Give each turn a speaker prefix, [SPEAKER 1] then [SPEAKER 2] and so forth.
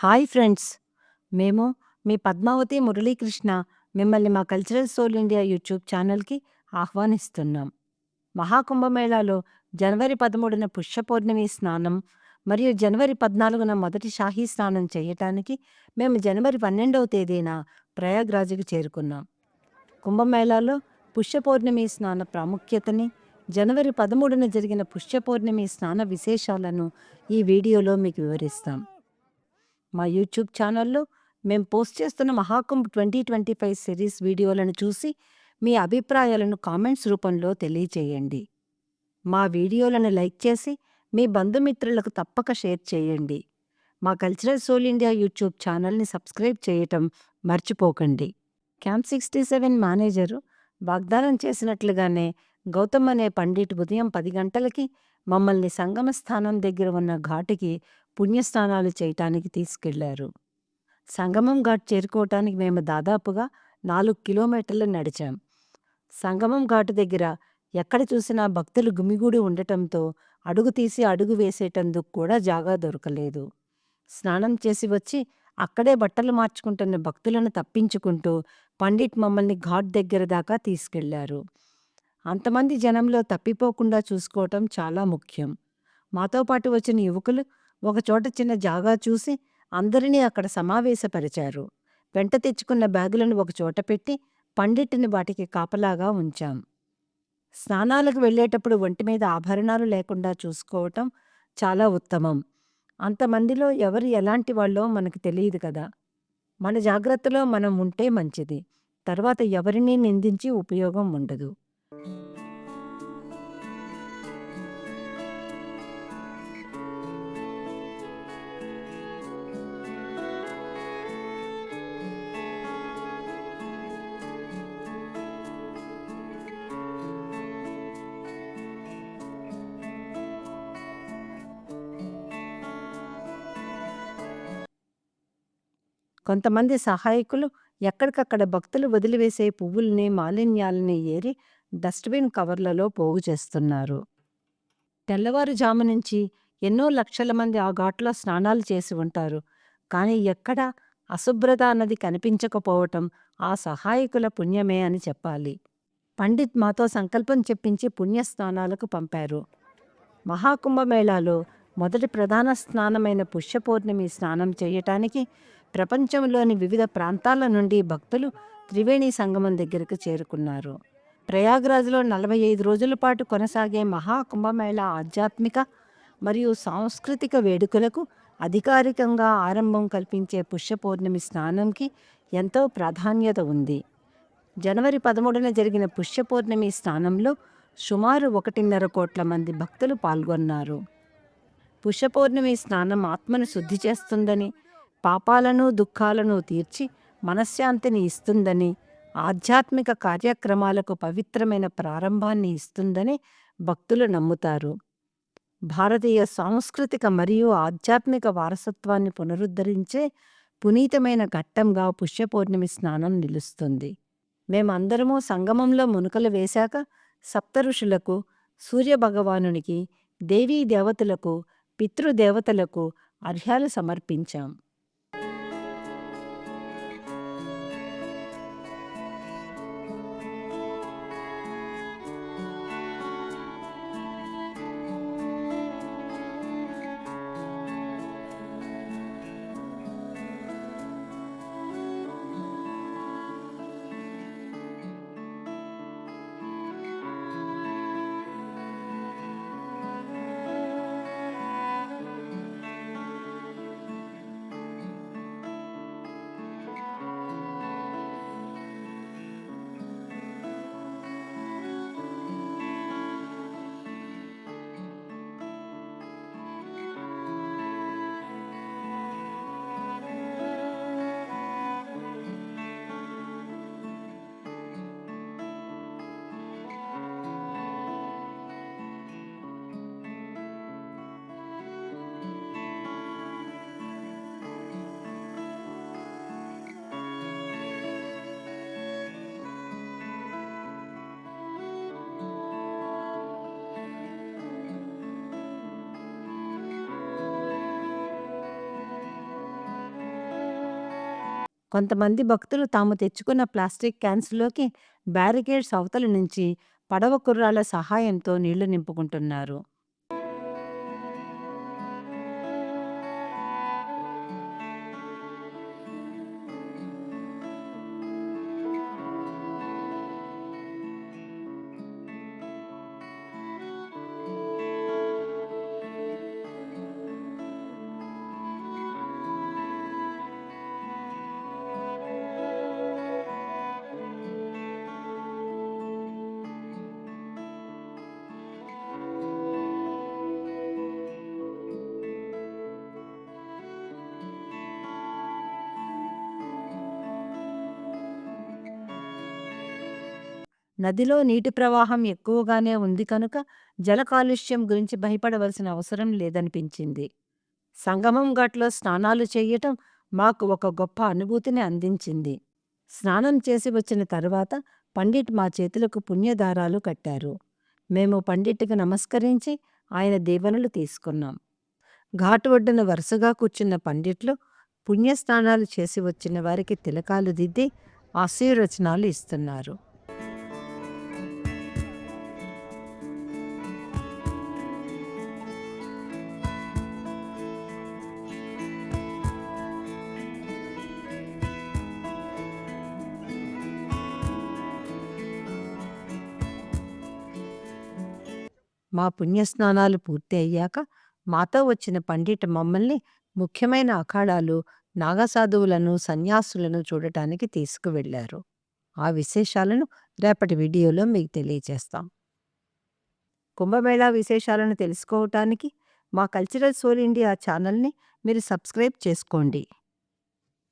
[SPEAKER 1] Hi friends! మేము మీ పద్మావతి మురళీకృష్ణ మిమ్మల్ని మా కల్చరల్ సోల్ ఇండియా యూట్యూబ్ ఛానల్‌కి ఆహ్వానిస్తున్నాం. మహాకుంభమేళాలో జనవరి 13న పుష్య పౌర్ణమి స్నానం మరియు జనవరి 14న మొదటి షాహీ స్నానం చేయటానికి మేము జనవరి 12వ తేదీన ప్రయాగ్‌రాజ్‌కి చేరుకున్నాం. కుంభమేళాలో పుష్య పౌర్ణమి స్నాన ప్రాముఖ్యతని, జనవరి 13న జరిగిన పుష్య పౌర్ణమి స్నాన విశేషాలను ఈ వీడియోలో మీకు వివరిస్తాం. మా యూట్యూబ్ ఛానల్‌లో మేం పోస్ట్ చేస్తున్న మహాకుంభ్ 2025 సిరీస్ వీడియోలను చూసి మీ అభిప్రాయాలను కామెంట్స్ రూపంలో తెలియచేయండి. మా వీడియోలను లైక్ చేసి మీ బంధుమిత్రులకు తప్పక షేర్ చేయండి. మా కల్చరల్ సోల్ ఇండియా యూట్యూబ్ ఛానల్‌ని సబ్స్క్రైబ్ చేయటం మర్చిపోకండి. క్యాంప్ 67 మేనేజరు వాగ్దానం చేసినట్లుగానే గౌతమ్ అనే పండిట్ ఉదయం పది గంటలకి మమ్మల్ని సంగమ స్థానం దగ్గర ఉన్న ఘాటుకి పుణ్యస్నానాలు చేయటానికి తీసుకెళ్ళారు. సంగమం ఘాట్ చేరుకోవటానికి మేము దాదాపుగా నాలుగు కిలోమీటర్లు నడిచాం. సంగమం ఘాటు దగ్గర ఎక్కడ చూసినా భక్తులు గుమిగూడి ఉండటంతో అడుగు తీసి అడుగు వేసేటందుకు కూడా జాగా దొరకలేదు. స్నానం చేసి వచ్చి అక్కడే బట్టలు మార్చుకుంటున్న భక్తులను తప్పించుకుంటూ పండిట్ మమ్మల్ని ఘాట్ దగ్గర దాకా తీసుకెళ్ళారు. అంతమంది జనంలో తప్పిపోకుండా చూసుకోవటం చాలా ముఖ్యం. మాతో పాటు వచ్చిన యువకులు ఒకచోట చిన్న జాగా చూసి అందరినీ అక్కడ సమావేశపరిచారు. వెంట తెచ్చుకున్న బ్యాగులను ఒకచోట పెట్టి పండిట్‌ని వాటికి కాపలాగా ఉంచాం. స్నానాలకు వెళ్ళేటప్పుడు ఒంటిమీద ఆభరణాలు లేకుండా చూసుకోవటం చాలా ఉత్తమం. అంతమందిలో ఎవరు ఎలాంటి వాళ్ళో మనకు తెలియదు కదా! మన జాగ్రత్తలో మనం ఉంటే మంచిది. తర్వాత ఎవరినీ నిందించి ఉపయోగం ఉండదు. కొంతమంది సహాయకులు ఎక్కడికక్కడ భక్తులు వదిలివేసే పువ్వుల్ని, మాలిన్యాల్ని ఏరి డస్ట్‌బిన్ కవర్లలో పోగు చేస్తున్నారు. తెల్లవారుజాము నుంచి ఎన్నో లక్షల మంది ఆ ఘాట్లో స్నానాలు చేసి ఉంటారు. కానీ ఎక్కడా అశుభ్రత అన్నది కనిపించకపోవటం ఆ సహాయకుల పుణ్యమే అని చెప్పాలి. పండిత్ మాతో సంకల్పం చెప్పించి పుణ్యస్నానాలకు పంపారు. మహాకుంభమేళాలో మొదటి ప్రధాన స్నానమైన పుష్య పౌర్ణమి స్నానం చేయటానికి ప్రపంచంలోని వివిధ ప్రాంతాల నుండి భక్తులు త్రివేణి సంగమం దగ్గరకు చేరుకున్నారు. ప్రయాగ్‌రాజ్‌లో 45 రోజుల పాటు కొనసాగే మహాకుంభమేళ ఆధ్యాత్మిక మరియు సాంస్కృతిక వేడుకలకు అధికారికంగా ఆరంభం కల్పించే పుష్య పౌర్ణమి స్నానంకి ఎంతో ప్రాధాన్యత ఉంది. జనవరి 13న జరిగిన పుష్య పౌర్ణమి స్నానంలో సుమారు ఒకటిన్నర కోట్ల మంది భక్తులు పాల్గొన్నారు. పుష్య పౌర్ణమి స్నానం ఆత్మను శుద్ధి చేస్తుందని, పాపాలను, దుఃఖాలను తీర్చి మనశ్శాంతిని ఇస్తుందని, ఆధ్యాత్మిక కార్యక్రమాలకు పవిత్రమైన ప్రారంభాన్ని ఇస్తుందని భక్తులు నమ్ముతారు. భారతీయ సాంస్కృతిక మరియు ఆధ్యాత్మిక వారసత్వాన్ని పునరుద్ధరించే పునీతమైన ఘట్టంగా పుష్య పౌర్ణమి స్నానం నిలుస్తుంది. మేమందరము సంగమంలో మునుకలు వేశాక సప్తఋషులకు, సూర్యభగవానునికి, దేవీ దేవతలకు, పితృదేవతలకు అర్ఘ్యాలు సమర్పించాం. కొంతమంది భక్తులు తాము తెచ్చుకున్న ప్లాస్టిక్ క్యాన్స్‌లోకి బ్యారికేడ్స్ అవతల నుంచి పడవ కుర్రాళ్ళ సహాయంతో నీళ్ళు నింపుకుంటున్నారు. నదిలో నీటి ప్రవాహం ఎక్కువగానే ఉంది కనుక జల కాలుష్యం గురించి భయపడవలసిన అవసరం లేదనిపించింది. సంగమం ఘాట్‌లో స్నానాలు చెయ్యటం మాకు ఒక గొప్ప అనుభూతిని అందించింది. స్నానం చేసి వచ్చిన తరువాత పండిట్ మా చేతులకు పుణ్యదారాలు కట్టారు. మేము పండిట్‌కి నమస్కరించి ఆయన దీవెనలు తీసుకున్నాం. ఘాటు ఒడ్డున వరుసగా కూర్చున్న పండిట్లు పుణ్యస్నానాలు చేసి వచ్చిన వారికి తిలకాలు దిద్ది ఆశీర్వచనాలు ఇస్తున్నారు. మా పుణ్యస్నానాలు పూర్తి అయ్యాక మాతో వచ్చిన పండిట్ మమ్మల్ని ముఖ్యమైన అఖాడాలు, నాగసాధువులను, సన్యాసులను చూడటానికి తీసుకువెళ్ళారు. ఆ విశేషాలను రేపటి వీడియోలో మీకు తెలియచేస్తాం. కుంభమేళా విశేషాలను తెలుసుకోవటానికి మా కల్చరల్ సోల్ ఇండియా ఛానల్‌ని మీరు సబ్స్క్రైబ్ చేసుకోండి.